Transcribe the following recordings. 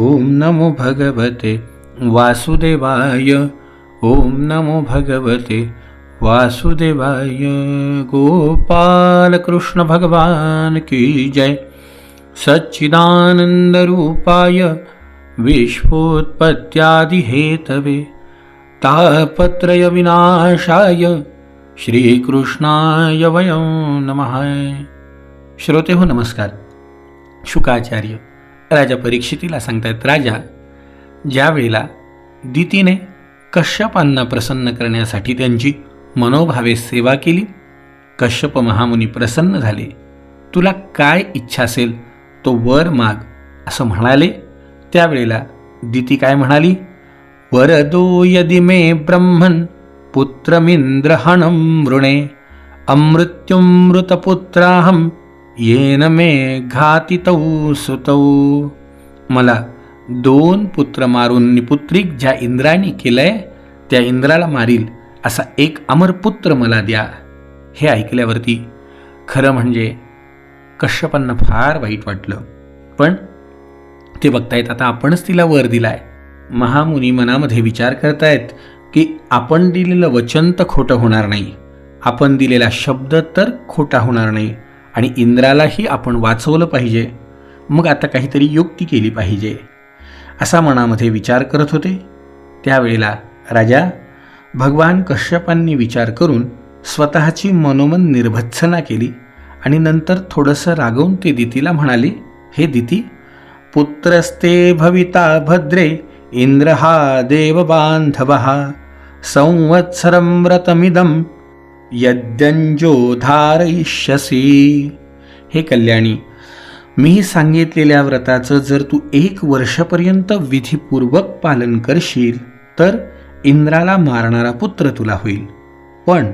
ओम नमो भगवते वासुदेवाय ओम नमो भगवते वासुदेवाय। गोपाल कृष्ण भगवान की जय। सच्चिदानंद रूपाय विश्वोत्पत्त्यादिहेतवे। तापत्रय विनाशाय श्रीकृष्णाय वयं नमः। श्रोते हो नमस्कार। शुकाचार्य राजा परीक्षितीला सांगतायत राजा ज्या वेळेला दितीने कश्यपांना प्रसन्न करण्यासाठी त्यांची मनोभावे सेवा केली कश्यप महामुनी प्रसन्न झाले. तुला काय इच्छा असेल तो वर माग असं म्हणाले. त्यावेळेला दिती काय म्हणाली वरदो यदि मे ब्रह्मन पुत्रमिंद्रहणं मृणे अमृत्युमृतपुत्राहम येन मे घातितौ सुतौ. मला दोन पुत्र मारून निपुत्रिक ज्या इंद्राने केलंय त्या इंद्राला मारील असा एक अमरपुत्र मला द्या. हे ऐकल्यावरती खरं म्हणजे कश्यपांना फार वाईट वाटलं. पण ते बघतायत आता आपणच तिला वर दिलाय. महामुनी मनामध्ये विचार करतायत की आपण दिलेलं वचन तर खोटं होणार नाही. आपण दिलेला शब्द तर खोटा होणार नाही. आणि इंद्रालाही आपण वाचवलं पाहिजे. मग आता काहीतरी युक्ती केली पाहिजे. असा मनामध्ये विचार करत होते. त्यावेळेला राजा भगवान कश्यपांनी विचार करून स्वतःची मनोमन निर्भत्सना केली आणि नंतर थोडंसं रागवून ते दितीला म्हणाले हे दिती पुत्रस्ते भविता भद्रे इंद्र हा देव बांधव व्रतमिदम व्रतमिदं यद्यंजो धारयिष्यसी हे कल्याणी मी सांगितलेल्या व्रताचं जर तू एक वर्षापर्यंत विधीपूर्वक पालन करशील तर इंद्राला मारणारा पुत्र तुला होईल. पण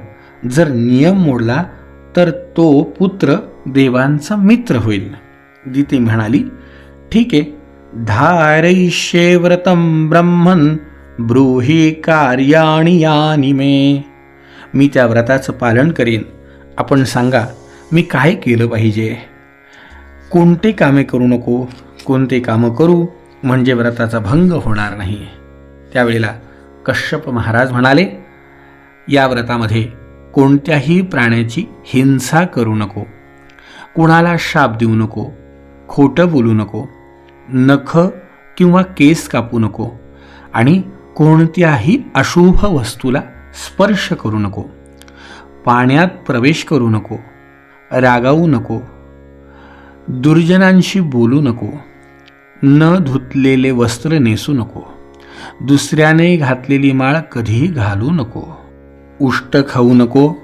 जर नियम मोडला तर तो पुत्र देवांचा मित्र होईल. दिती म्हणाली ठीक आहे धारयिष्ये व्रतम ब्रह्मन ब्रूही कार्याणी यानी मे. मी त्या व्रताचं पालन करीन. आपण सांगा मी काय केलं पाहिजे? कोणते कामे करू नको कोणते कामं करू म्हणजे व्रताचा भंग होणार नाही. त्यावेळेला कश्यप महाराज म्हणाले या व्रतामध्ये कोणत्याही प्राण्याची हिंसा करू नको कुणाला शाप देऊ नको खोटं बोलू नको नख किंवा केस कापू नको आणि कोणत्याही अशुभ वस्तूला स्पर्श करू नको. पाण्यात प्रवेश करू नको. रागावू नको. दुर्जनांशी बोलू नको. न धुतलेले वस्त्र नेसू नको. दुसऱ्याने घातलेली माळ कधीही घालू नको. उष्ट खाऊ नको.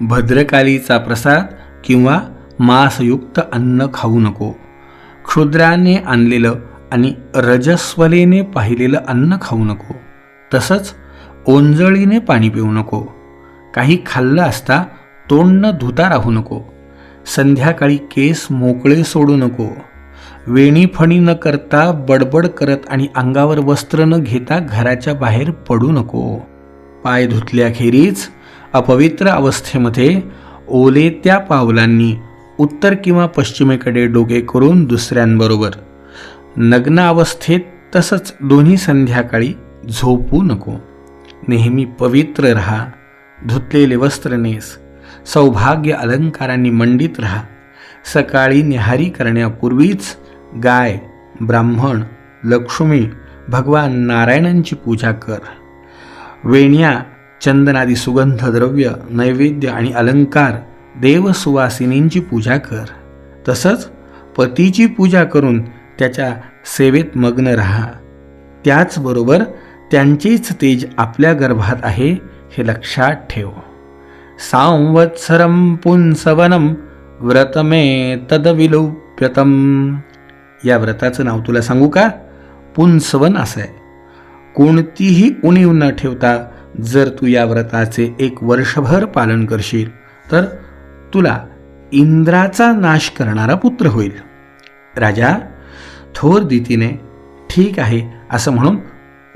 भद्रकालीचा प्रसाद किंवा मांसयुक्त अन्न खाऊ नको. क्षुद्राने आणलेलं आणि रजस्वलेने पाहिलेलं अन्न खाऊ नको. तसंच ओंजळीने पाणी पिऊ नको. काही खाल्लं असता तोंड न धुता राहू नको. संध्याकाळी केस मोकळे सोडू नको. वेणीफणी न करता बडबड करत आणि अंगावर वस्त्र न घेता घराच्या बाहेर पडू नको. पाय धुतल्याखेरीज अपवित्र अवस्थेमध्ये ओले त्या पावलांनी उत्तर किंवा पश्चिमेकडे डोके करून दुसऱ्यांबरोबर. नग्न अवस्थेत तसंच दोन्ही संध्याकाळी झोपू नको. नेहमी पवित्र राहा धुतलेले वस्त्र नेस सौभाग्य अलंकारांनी मंडित राहा सकाळी निहारी करण्यापूर्वीच गाय ब्राह्मण लक्ष्मी भगवान नारायणांची पूजा कर. वेण्या चंदनादी सुगंध द्रव्य नैवेद्य आणि अलंकार देवसुवासिनींची पूजा कर. तसंच पतीची पूजा करून त्याच्या सेवेत मग्न राहा. त्याचबरोबर त्यांचीच तेज आपल्या गर्भात आहे हे लक्षात ठेव. सांवत्सरम पुंसवनं व्रतमे तदविलोप्यतम. या व्रताचं नाव तुला सांगू का? पुंसवन असं आहे. कोणतीही उणीव न ठेवता जर तू या व्रताचे एक वर्षभर पालन करशील तर तुला इंद्राचा नाश करणारा पुत्र होईल. राजा थोर दितीने ठीक आहे असं म्हणून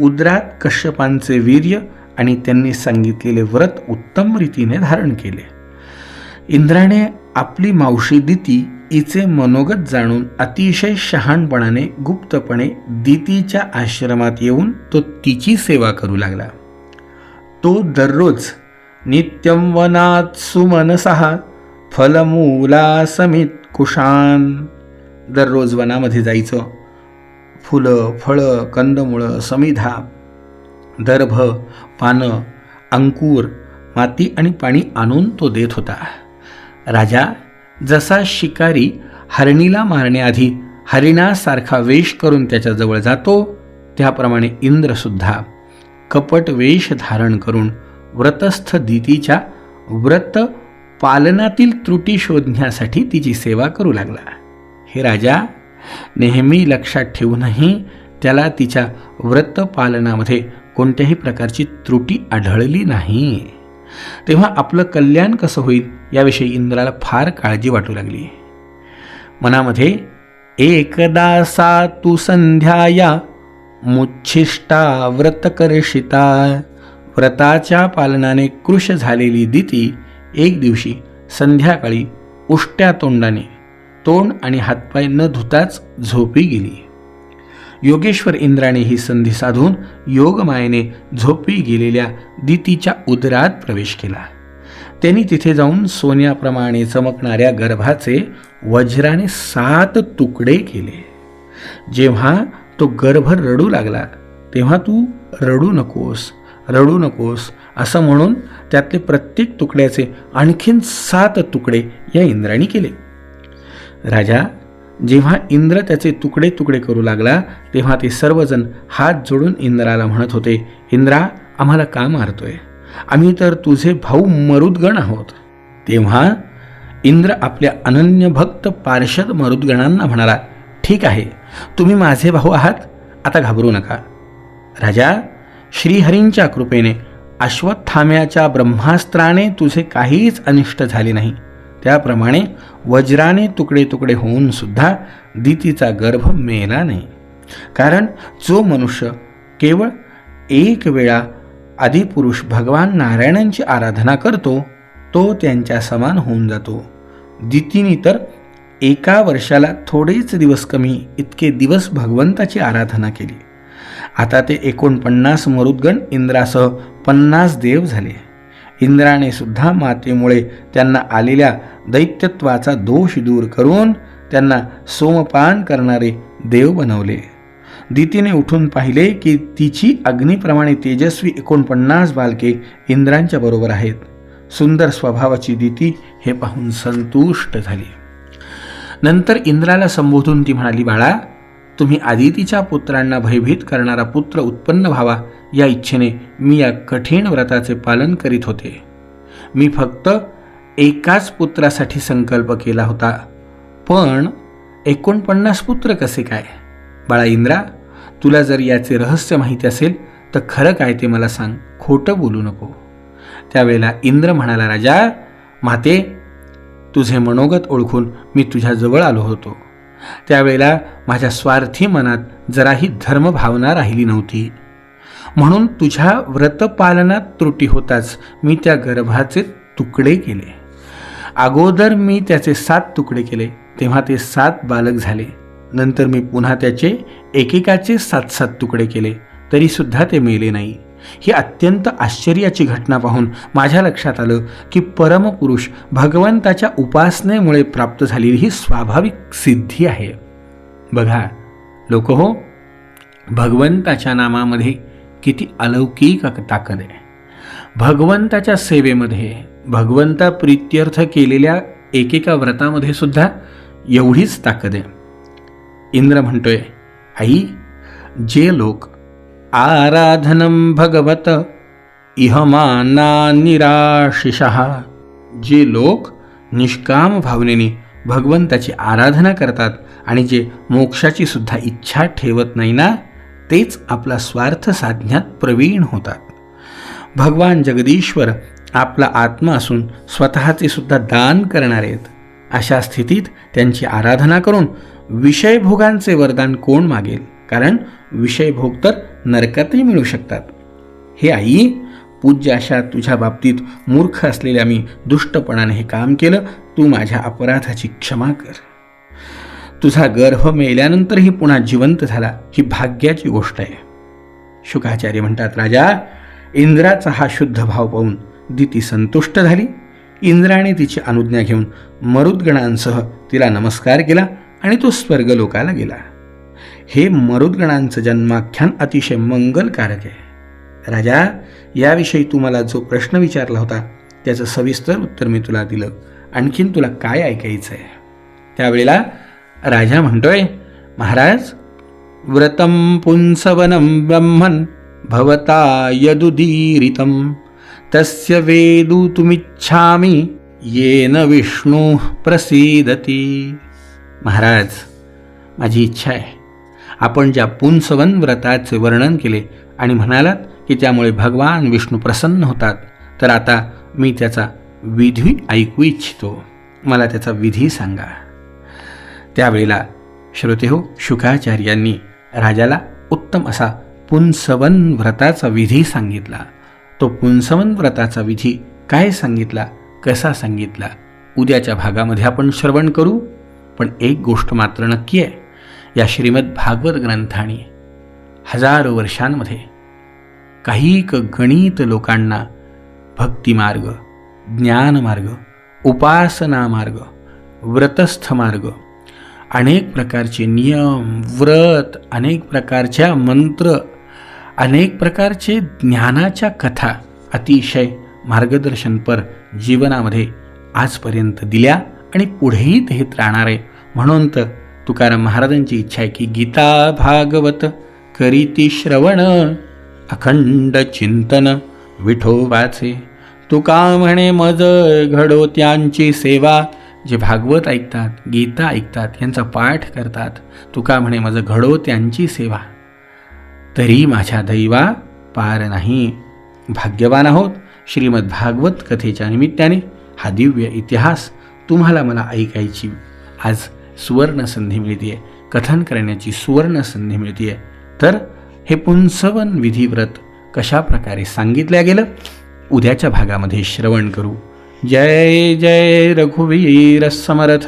उद्रात कश्यपांचे वीर्य आणि त्यांनी सांगितलेले व्रत उत्तम रीतीने धारण केले. इंद्राने आपली मावशी दिती हिचे मनोगत जाणून अतिशय शहाणपणाने गुप्तपणे दितीच्या आश्रमात येऊन तो तिची सेवा करू लागला. तो दररोज नित्यम वनात सुमनसहा फलमूला समित कुशान दररोज वनामध्ये जायचं. फुलं फळं कंदमुळं समिधा दर्भ पानं अंकुर माती आणि पाणी आणून तो देत होता. राजा जसा शिकारी हरणीला मारण्याआधी हरिणासारखा वेश करून त्याच्याजवळ जातो त्याप्रमाणे इंद्रसुद्धा कपट वेश धारण करून व्रतस्थ दितीच्या व्रत पालनातील त्रुटी शोधण्यासाठी तिची सेवा करू लागला. हे राजा नेहमी लक्षात ठेवूनही त्याला तिच्या व्रतपालनामध्ये कोणत्याही प्रकारची त्रुटी आढळली नाही. तेव्हा आपलं कल्याण कसं होईल याविषयी इंद्राला फार काळजी वाटू लागली. मनामध्ये एकदा सा तू संध्याया मुच्छिष्टा व्रतकर्षिता व्रताच्या पालनाने कृश झालेली दिती एक दिवशी संध्याकाळी उष्ट्या तोंडाने तोंड आणि हातपाय न धुताच झोपी गेली. योगेश्वर इंद्राने ही संधी साधून योगमायेने झोपी गेलेल्या दितीच्या उदरात प्रवेश केला. त्यांनी तिथे जाऊन सोन्याप्रमाणे चमकणाऱ्या गर्भाचे वज्राने सात तुकडे केले. जेव्हा तो गर्भ रडू लागला तेव्हा तू रडू नकोस रडू नकोस असं म्हणून त्यातले प्रत्येक तुकड्याचे आणखीन सात तुकडे या इंद्राने केले. राजा जेव्हा इंद्र त्याचे तुकडे तुकडे करू लागला तेव्हा ते सर्वजण हात जोडून इंद्राला म्हणत होते इंद्रा आम्हाला का मारतोय? आम्ही तर तुझे भाऊ मरुदगण आहोत. तेव्हा इंद्र आपल्या अनन्य भक्त पार्षद मरुदगणांना म्हणाला ठीक आहे तुम्ही माझे भाऊ आहात आता घाबरू नका. राजा श्रीहरींच्या कृपेने अश्वत्थाम्याच्या ब्रह्मास्त्राने तुझे काहीच अनिष्ट झाले नाही. त्याप्रमाणे वज्राने तुकडे तुकडे होऊन सुद्धा दितीचा गर्भ मेला नाही. कारण जो मनुष्य केवळ एक वेळा आदिपुरुष भगवान नारायणांची आराधना करतो तो त्यांच्या समान होऊन जातो. दितीनी तर एका वर्षाला थोडेच दिवस कमी इतके दिवस भगवंताची आराधना केली. आता ते एकोणपन्नास मरुद्गण इंद्रासह पन्नास देव झाले. इंद्राने सुद्धा मातेमुळे त्यांना आलेल्या दैत्यत्वाचा दोष दूर करून त्यांना सोमपान करणारे देव बनवले. दितीने उठून पाहिले की तिची अग्निप्रमाणे तेजस्वी एकोणपन्नास बालके इंद्रांच्या बरोबर आहेत. सुंदर स्वभावाची दिती हे पाहून संतुष्ट झाली. नंतर इंद्राला संबोधून ती म्हणाली बाळा तुम्ही आदितीच्या पुत्रांना भयभीत करणारा पुत्र उत्पन्न व्हावा या इच्छेने मी या कठीण व्रताचे पालन करीत होते. मी फक्त एकाच पुत्रासाठी संकल्प केला होता. पण एकोणपन्नास पुत्र कसे काय? बाळा इंद्रा तुला जर याचे रहस्य माहिती असेल तर खरं काय ते मला सांग. खोटं बोलू नको. त्यावेळेला इंद्र म्हणाला राजा माते तुझे मनोगत ओळखून मी तुझ्याजवळ आलो होतो. त्यावेळेला माझ्या स्वार्थी मनात जराही धर्मभावना राहिली नव्हती. म्हणून तुझ्या व्रतपालनात त्रुटी होताच मी त्या गर्भाचे तुकडे केले. अगोदर मी त्याचे सात तुकडे केले तेव्हा ते सात बालक झाले. नंतर मी पुन्हा त्याचे एकेकाचे सात सात तुकडे केले तरीसुद्धा ते मेले नाही. ही अत्यंत आश्चर्याची घटना पाहून माझ्या लक्षात आलं की परमपुरुष भगवंताच्या उपासनेमुळे प्राप्त झालेली ही स्वाभाविक सिद्धी आहे. बघा लोक हो भगवंताच्या नामामध्ये किती अलौकिक ताकद आहे. भगवंताच्या सेवेमध्ये भगवंता प्रित्यर्थ केलेल्या एकेका व्रतामध्ये सुद्धा एवढीच ताकद आहे. इंद्र म्हणतोय आई जे लोक आराधनं भगवत इहमाना निराशिषः. जे लोक निष्काम भावनेने भगवंताची आराधना करतात आणि जे मोक्षाची सुद्धा इच्छा ठेवत नाही ना तेच आपला स्वार्थ साधण्यात प्रवीण होतात. भगवान जगदीश्वर आपला आत्मा असून स्वतःचे सुद्धा दान करणारे आहेत. अशा स्थितीत त्यांची आराधना करून विषयभोगांचे वरदान कोण मागेल? कारण विषयभोग तर नरकातही मिळू शकतात. हे आई पूज्य अशा तुझ्या बाबतीत मूर्ख असलेल्या मी दुष्टपणाने हे काम केलं तू माझ्या अपराधाची क्षमा कर. तुझा गर्भ मेल्यानंतरही पुन्हा जिवंत झाला ही भाग्याची गोष्ट आहे. शुकाचार्य म्हणतात राजा इंद्राचा हा शुद्ध भाव पाहून दिती संतुष्ट झाली. इंद्राने तिची अनुज्ञा घेऊन मरुद्गणांसह तिला नमस्कार केला आणि तो स्वर्गलोकाला गेला. हे मरुद्गणांचं जन्माख्यान अतिशय मंगलकारक आहे. राजा याविषयी तू मला जो प्रश्न विचारला होता त्याचं सविस्तर उत्तर मी तुला दिलं. आणखीन तुला काय ऐकायचं आहे त्यावेळेला राजा म्हणतोय महाराज व्रतं पुंसवनं ब्रह्मन भवता यदुदीरितम। तस्य वेदुतुमिच्छामि येन विष्णू प्रसीदती। महाराज माझी इच्छा आहे. आपण ज्या पुंसवन व्रताचे वर्णन केले आणि म्हणालात की त्यामुळे भगवान विष्णू प्रसन्न होतात तर आता मी त्याचा विधी ऐकू इच्छितो. मला त्याचा विधी सांगा. त्यावेळेला श्रोतेहो शुकाचार्यांनी राजाला उत्तम असा पुंसवन व्रताचा विधी सांगितला. तो पुंसवन व्रताचा विधी काय सांगितला? कसा सांगितला? उद्याच्या भागामध्ये आपण श्रवण करू. पण एक गोष्ट मात्र नक्की आहे. या श्रीमद भागवत ग्रंथाने हजारो वर्षांमध्ये काही क गणित लोकांना भक्तिमार्ग ज्ञानमार्ग उपासनामार्ग व्रतस्थ मार्ग अनेक प्रकारचे नियम व्रत अनेक प्रकारच्या मंत्र अनेक प्रकारचे ज्ञानाच्या कथा अतिशय मार्गदर्शनपर जीवनामध्ये आजपर्यंत दिल्या आणि पुढेही देत राहणार. आहे म्हणून तर तुकाराम महाराजांची इच्छा आहे की गीता भागवत करीती श्रवण अखंड चिंतन विठो वाचे तुका म्हणे मज घडो त्यांची सेवा. जे भागवत ऐकतात गीता ऐकतात यांचा पाठ करतात तुका म्हणे माझं घडो त्यांची सेवा. तरी माझ्या दैवा पार नाही. भाग्यवान आहोत श्रीमद भागवत कथेच्या निमित्ताने. हा दिव्य इतिहास तुम्हाला मला ऐकायची आज सुवर्ण संधी मिळते कथन करण्याची सुवर्ण संधी मिळते तर हे पुंसवन विधिव्रत कशा प्रकारे सांगितलं गेलं? उद्याच्या भागामध्ये श्रवण करू. जय जय रघुवीर समर्थ।